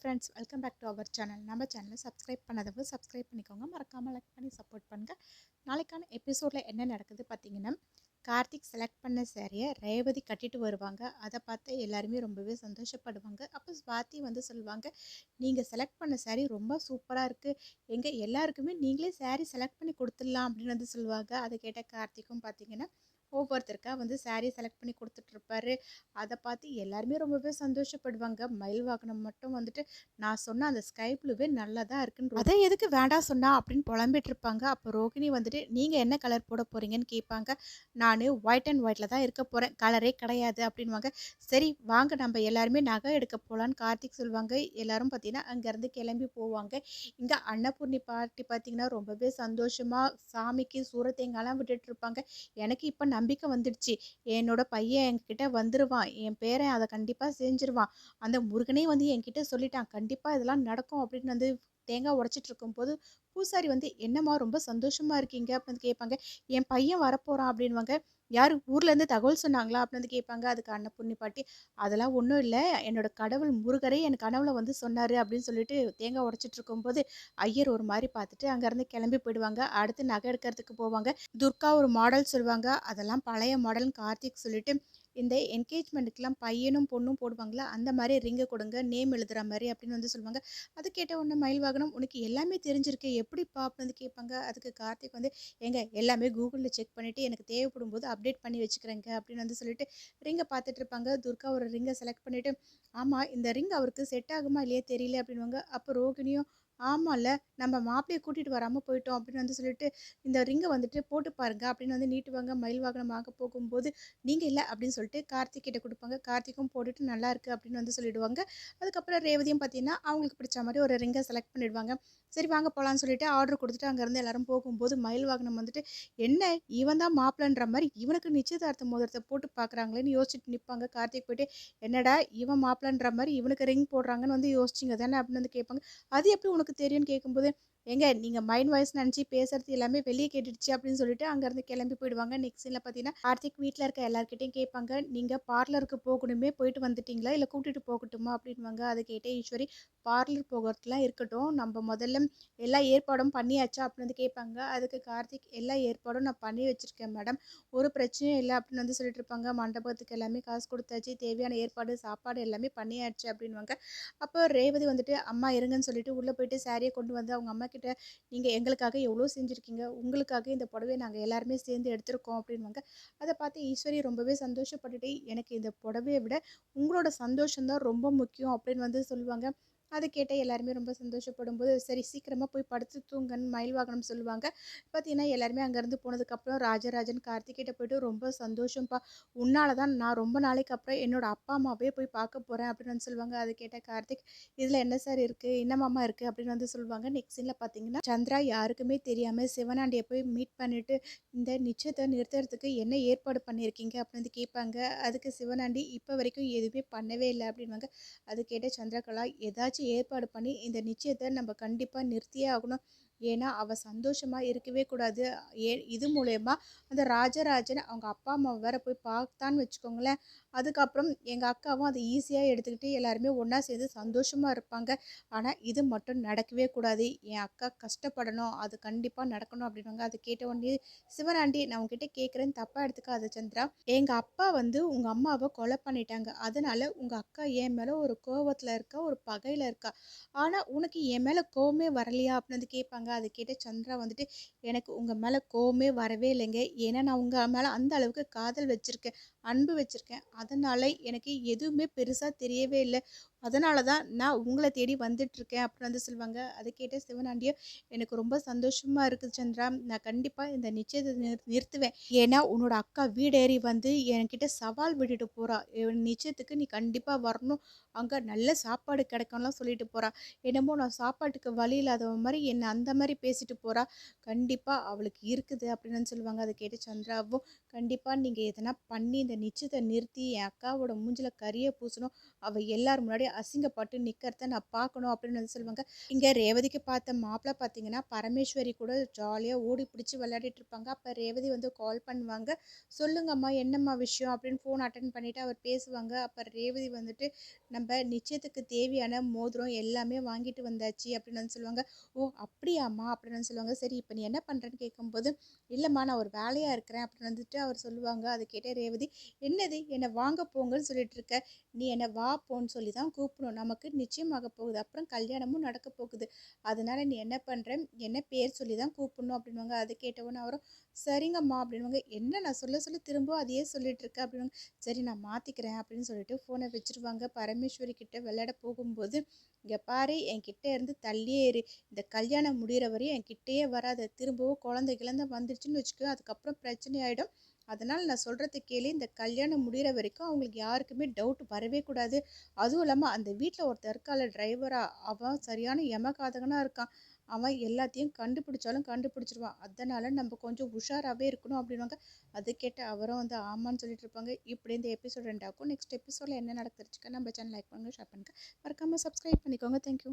Friends welcome back to our channel. நம்ம சேனலை subscribe பண்ணதவங்க subscribe பண்ணிக்கோங்க. மறக்காமல் லைக் பண்ணி சப்போர்ட் பண்ணுங்கள் நாளைக்கான எபிசோடில் என்ன நடக்குது பார்த்தீங்கன்னா கார்த்திக் செலக்ட் பண்ண சேரீயை ரேவதி கட்டிட்டு வருவாங்க. அதை பார்த்து எல்லாருமே ரொம்பவே சந்தோஷப்படுவாங்க. அப்போ ஸ்வாதி வந்து சொல்லுவாங்க நீங்கள் செலக்ட் பண்ண சேரீ ரொம்ப சூப்பராக இருக்குது எங்கள் எல்லாருக்குமே நீங்களே சேரீ செலக்ட் பண்ணி கொடுத்துடலாம் அப்படின்னு வந்து சொல்லுவாங்க. அதை கேட்ட கார்த்திக்கும் பார்த்தீங்கன்னா ஒவ்வொருத்தருக்காக வந்து சாரீ செலக்ட் பண்ணி கொடுத்துட்ருப்பாரு அதை பார்த்து எல்லாருமே ரொம்பவே சந்தோஷப்படுவாங்க. மயில் வாகனம் மட்டும் வந்துட்டு நான் சொன்ன அந்த ஸ்கை ப்ளூவே நல்லா தான் இருக்குன்னு அதை எதுக்கு வேண்டாம் சொன்னா அப்படின்னு புலம்பிட்டு இருப்பாங்க அப்போ ரோகிணி வந்துட்டு நீங்கள் என்ன கலர் போட போகிறீங்கன்னு கேட்பாங்க. நான் ஒயிட் அண்ட் ஒயிட்டில் தான் இருக்க போகிறேன் கலரே கிடையாது அப்படின்வாங்க சரி வாங்க நம்ம எல்லாருமே நகை எடுக்க போகலான்னு கார்த்திக் சொல்லுவாங்க எல்லாரும் பார்த்தீங்கன்னா அங்கேருந்து கிளம்பி போவாங்க. இங்கே அன்னபூர்ணி பாட்டி பார்த்தீங்கன்னா ரொம்பவே சந்தோஷமாக சாமிக்கு சூரத்தேங்காலாம் விட்டுட்டு இருப்பாங்க எனக்கு இப்போ நம்பிக்கை வந்துடுச்சு. என்னோட பையன் என்கிட்ட வந்துடுவான் என் பேரன் அதை கண்டிப்பாக செஞ்சிருவான். அந்த முருகனே வந்து என்கிட்ட சொல்லிட்டான். கண்டிப்பாக இதெல்லாம் நடக்கும் அப்படின்னு வந்து தேங்காய் உடச்சிட்டு இருக்கும்போது பூசாரி வந்து என்னம்மா ரொம்ப சந்தோஷமாக இருக்கீங்க? அப்படின்னு கேட்பாங்க. என் பையன் வரப்போகிறான் அப்படின்வாங்க யார் ஊர்லேருந்து தகவல் சொன்னாங்களா? அப்படின்னு வந்து கேட்பாங்க. அதுக்கு அன்னபூர்ணி பாட்டி அதெல்லாம் ஒன்றும் இல்லை. என்னோட கடவுள் முருகரே என் கனவுல வந்து சொன்னார் அப்படின்னு சொல்லிட்டு தேங்காய் உடச்சிட்டு இருக்கும்போது ஐயர் ஒரு மாதிரி பார்த்துட்டு அங்கேருந்து கிளம்பி போயிடுவாங்க. அடுத்து நகை எடுக்கிறதுக்கு போவாங்க. துர்கா ஒரு மாடல் சொல்லுவாங்க. அதெல்லாம் பழைய மாடல்னு கார்த்திக் சொல்லிட்டு இந்த என்கேஜ்மெண்ட்டுக்கெலாம் பையனும் பொண்ணும் போடுவாங்களா? அந்த மாதிரி ரிங்கை கொடுங்க நேம் எழுதுகிற மாதிரி அப்படின்னு வந்து சொல்லுவாங்க. அது கேட்ட உடனே மயில் வாகனம் உனக்கு எல்லாமே தெரிஞ்சிருக்கு எப்படிப்பா? அப்படின்னு வந்து கேட்பாங்க. அதுக்கு கார்த்திக் வந்து எங்க எல்லாமே கூகுளில் செக் பண்ணிவிட்டு எனக்கு தேவைப்படும் போது அப்டேட் பண்ணி வச்சுக்கிறேங்க அப்படின்னு வந்து சொல்லிட்டு ரிங்கை பார்த்துட்டு இருப்பாங்க. துர்கா ஒரு ரிங்கை செலக்ட் பண்ணிவிட்டு ஆமாம் இந்த ரிங் அவருக்கு செட் ஆகுமா இல்லையே தெரியல அப்படின்வாங்க அப்போ ரோகிணியும் ஆமாம்ல நம்ம மாப்பிளையை கூட்டிகிட்டு வராமல் போயிட்டோம் அப்படின்னு வந்து சொல்லிட்டு இந்த ரிங்கை வந்துட்டு போட்டு பாருங்க அப்படின்னு வந்து நீட்டுவாங்க மயில் வாகனம் வாங்க போகும்போது நீங்கள் இல்லை அப்படின்னு சொல்லிட்டு கார்த்திக் கிட்ட கொடுப்பாங்க. கார்த்திக்கும் போட்டுட்டு நல்லா இருக்குது அப்படின்னு வந்து சொல்லிடுவாங்க. அதுக்கப்புறம் ரேவதியும் பார்த்தீங்கன்னா அவங்களுக்கு பிடிச்ச மாதிரி ஒரு ரிங்கை செலக்ட் பண்ணிடுவாங்க. சரி வாங்க போகலான்னு சொல்லிட்டு ஆர்டர் கொடுத்துட்டு அங்கேருந்து எல்லாரும் போகும்போது மயில் வாகனம் வந்துட்டு என்ன? இவன் தான் மாப்பிளன்ற மாதிரி இவனுக்கு நிச்சயதார்த்த மோதிரத்தை போட்டு பார்க்குறாங்களேன்னு யோசிச்சுட்டு நிற்பாங்க கார்த்திக் போயிட்டு என்னடா இவன் மாப்பிளன்ற மாதிரி இவனுக்கு ரிங் போடுறாங்கன்னு வந்து யோசிச்சிங்க தானே? அப்படின்னு வந்து கேட்பாங்க. அது எப்படி உனக்கு தெரியும்னு கேட்கும்போது எங்க நீங்கள் மைண்ட் வாய்ஸ் நினச்சி பேசுறது எல்லாமே வெளியே கேட்டுடுச்சு அப்படின்னு சொல்லிட்டு அங்கேருந்து கிளம்பி போயிடுவாங்க. நெக்ஸ்ட் சீனில் பார்த்தீங்கன்னா கார்த்திக் வீட்டில் இருக்க எல்லாருக்கிட்டையும் கேட்பாங்க. நீங்கள் பார்லருக்கு போகணுமே போயிட்டு வந்துட்டீங்களா? இல்லை கூட்டிகிட்டு போகட்டுமா? அப்படின்வாங்க அது கேட்டே ஈஸ்வரி பார்லர் போகிறதுலாம் இருக்கட்டும். நம்ம முதல்ல எல்லா ஏற்பாடும் பண்ணியாச்சா? அப்படின்னு வந்து கேட்பாங்க. அதுக்கு கார்த்திக் எல்லா ஏற்பாடும் நான் பண்ணி வச்சுருக்கேன் மேடம். ஒரு பிரச்சனையும் இல்லை அப்படின்னு வந்து சொல்லிட்டு இருப்பாங்க. மண்டபத்துக்கு எல்லாமே காசு கொடுத்தாச்சு. தேவையான ஏற்பாடு சாப்பாடு எல்லாமே பண்ணியாச்சு அப்படின்வாங்க அப்போ ரேவதி வந்துட்டு அம்மா இருங்கன்னு சொல்லிட்டு உள்ளே போயிட்டு சாரியை கொண்டு வந்து அவங்க அம்மா கிட்ட நீங்கள் எங்களுக்காக எவ்வளோ செஞ்சுருக்கீங்க? உங்களுக்காக இந்த புடவையை நாங்கள் எல்லாருமே சேர்ந்து எடுத்திருக்கோம் அப்படின்வாங்க அதை பார்த்து ஈஸ்வரி ரொம்பவே சந்தோஷப்பட்டுட்டு எனக்கு இந்த புடவையை விட உங்களோட சந்தோஷம்தான் ரொம்ப முக்கியம் அப்படின்னு வந்து சொல்லுவாங்க. அதை கேட்டால் எல்லாருமே ரொம்ப சந்தோஷப்படும் போது சரி சீக்கிரமாக போய் படுத்து தூங்கன்னு மயில் வாகனம் சொல்லுவாங்க. பார்த்தீங்கன்னா எல்லாருமே அங்கேருந்து போனதுக்கப்புறம் ராஜராஜன் கார்த்திகிட்ட போயிட்டு ரொம்ப சந்தோஷம்ப்பா. உன்னால தான் நான் ரொம்ப நாளைக்கு அப்புறம் என்னோட அப்பா அம்மாவே போய் பார்க்க போகிறேன் அப்படின்னு வந்து சொல்லுவாங்க. அதை கேட்ட கார்த்திக் இதில் என்ன சார் இருக்குது என்னமாமா இருக்குது அப்படின்னு வந்து சொல்லுவாங்க. நெக்ஸ்ட் சீனில் பார்த்தீங்கன்னா சந்திரா யாருக்குமே தெரியாமல் சிவனாண்டியை போய் மீட் பண்ணிவிட்டு இந்த நிச்சயத்தை நிறுத்துறதுக்கு என்ன ஏற்பாடு பண்ணியிருக்கீங்க அப்படின்னு வந்து கேட்பாங்க. அதுக்கு சிவனாண்டி இப்போ வரைக்கும் எதுவுமே பண்ணவே இல்லை. அப்படின்வாங்க அது கேட்ட சந்திரகலா ஏதாச்சும் ஏற்பாடு பண்ணி இந்த நிச்சயத்தை நம்ம கண்டிப்பாக நிறுத்தியே ஆகணும். ஏன்னா அவள் சந்தோஷமாக இருக்கவே கூடாது. ஏ இது மூலயமா அந்த ராஜராஜன் அவங்க அப்பா அம்மா வேற போய் பார்த்தான்னு வச்சுக்கோங்களேன். அதுக்கப்புறம் எங்கள் அக்காவும் அதை ஈஸியாக எடுத்துக்கிட்டு எல்லாருமே ஒன்றா சேர்ந்து சந்தோஷமாக இருப்பாங்க. ஆனால் இது மட்டும் நடக்கவே கூடாது. என் அக்கா கஷ்டப்படணும். அது கண்டிப்பாக நடக்கணும் அப்படின்வாங்க அது கேட்ட உடனே சிவராண்டி நான் உங்ககிட்ட கேட்குறேன்னு தப்பாக எடுத்துக்காத சந்திரா. எங்கள் அப்பா வந்து உங்கள் அம்மாவை கொலை பண்ணிட்டாங்க. அதனால் உங்கள் அக்கா என் மேலே ஒரு கோவத்தில் இருக்கா? ஒரு பகையில் இருக்கா? ஆனால் உனக்கு என் மேலே கோவமே வரலையா? அப்படின்னு வந்து கேட்பாங்க. அதை கேட்ட சந்திரா வந்துட்டு எனக்கு உங்கள் மேலே கோவமே வரவே இல்லைங்க. ஏன்னா நான் உங்கள் மேலே அந்த அளவுக்கு காதல் வச்சுருக்கேன். அன்பு வச்சுருக்கேன். அதனால் எனக்கு எதுவுமே பெருசாக தெரியவே இல்லை. அதனால தான் நான் உங்களை தேடி வந்துட்டுருக்கேன் அப்படின்னு வந்து சொல்லுவாங்க. அதை கேட்ட சிவனாண்டியும் எனக்கு ரொம்ப சந்தோஷமாக இருக்குது சந்திரா. நான் கண்டிப்பாக இந்த நிச்சயத்தை நிறு நிறுத்துவேன். ஏன்னா உன்னோட அக்கா வீடேறி வந்து என்கிட்ட சவால் விட்டுட்டு போகிறா நிச்சயத்துக்கு நீ கண்டிப்பாக வரணும். அங்கே நல்ல சாப்பாடு கிடைக்கும்லாம் சொல்லிட்டு போகிறா என்னமோ நான் சாப்பாட்டுக்கு வழி இல்லாத மாதிரி என்னை அந்த மாதிரி பேசிட்டு போகிறா கண்டிப்பாக அவளுக்கு இருக்குது அப்படின்னு சொல்லுவாங்க. அதை கேட்டு சந்திராவும் கண்டிப்பாக நீங்கள் எதனா பண்ணி இந்த நிச்சயத்தை நிறுத்தி என் அக்காவோட மூஞ்சில் கறியை பூசணும். அவள் எல்லார் முன்னாடி அசிங்கப்பட்டு நிற்கிறத நான் பார்க்கணும் அப்படின்னு வந்து சொல்லுவாங்க. இங்கே ரேவதிக்கு பார்த்த மாப்பிள்ளை பார்த்தீங்கன்னா பரமேஸ்வரி கூட ஜாலியாக ஓடி பிடிச்சி விளையாடிட்டு இருப்பாங்க. அப்போ ரேவதி வந்து கால் பண்ணுவாங்க. சொல்லுங்கம்மா என்னம்மா விஷயம்? அப்படின்னு ஃபோன் அட்டன் பண்ணிவிட்டு அவர் பேசுவாங்க. அப்போ ரேவதி வந்துட்டு நம்ம நிச்சயத்துக்கு தேவையான மோதிரம் எல்லாமே வாங்கிட்டு வந்தாச்சு அப்படின்னு வந்து சொல்லுவாங்க. ஓ அப்படியாம்மா? அப்படின்னு வந்து சொல்லுவாங்க. சரி இப்போ நீ என்ன பண்ணுறேன்னு கேட்கும்போது இல்லைம்மா நான் ஒரு வேலையாக இருக்கிறேன் அப்படின்னு வந்துட்டு அவர் சொல்லுவாங்க. அதை கேட்டே ரேவதி என்னது? என்னை வாங்க போங்கன்னு சொல்லிட்டு இருக்க. நீ என்னை வா போன்னு சொல்லி தான் கூப்பிடும் நமக்கு நிச்சயமாக போகுது. அப்புறம் கல்யாணமும் நடக்க போகுது. அதனால நீ என்ன பண்ணுற என்ன பேர் சொல்லி தான் கூப்பிடணும் அப்படின்வாங்க அதை கேட்டவொன்னே அவரும் சரிங்கம்மா அப்படின்வாங்க என்ன நான் சொல்ல சொல்ல திரும்ப அதையே சொல்லிட்டு இருக்கேன் அப்படின்வாங்க சரி நான் மாற்றிக்கிறேன் அப்படின்னு சொல்லிட்டு ஃபோனை வச்சுருவாங்க. பரமேஸ்வரி கிட்ட விளையாட போகும்போது இங்கே பாரு என்கிட்ட இருந்து தள்ளியே இரு. இந்த கல்யாணம் முடிகிற வரையும் என்கிட்டயே வராது. வராத திரும்பவும் குழந்தை கிழந்த வந்துடுச்சுன்னு வச்சுக்கோ. அதுக்கப்புறம் பிரச்சனை ஆகிடும் அதனால் நான் சொல்கிறது கேளு. இந்த கல்யாணம் முடிகிற வரைக்கும் அவங்களுக்கு யாருக்குமே டவுட் வரவே கூடாது. அதுவும் இல்லாமல் அந்த வீட்டில் ஒருத்தர் இருக்கால டிரைவராக அவன் சரியான எமகாதகனாக இருக்கான். அவன் எல்லாத்தையும் கண்டுபிடிச்சாலும் கண்டுபிடிச்சிருவான். அதனால் நம்ம கொஞ்சம் உஷாராகவே இருக்கணும் அப்படின்வாங்க அது கேட்ட அவரும் வந்து ஆமான்னு சொல்லிட்டு இருப்பாங்க. இப்படி இந்த எபிசோட் ரெண்டாக்கும் நெக்ஸ்ட் எபிசோடில் என்ன நடந்துருச்சுக்க நம்ம சேனல் லைக் பண்ணுங்கள் ஷேர் பண்ணுங்கள் மறக்காமல் சப்ஸ்கிரைப் பண்ணிக்கோங்க. தேங்க்யூ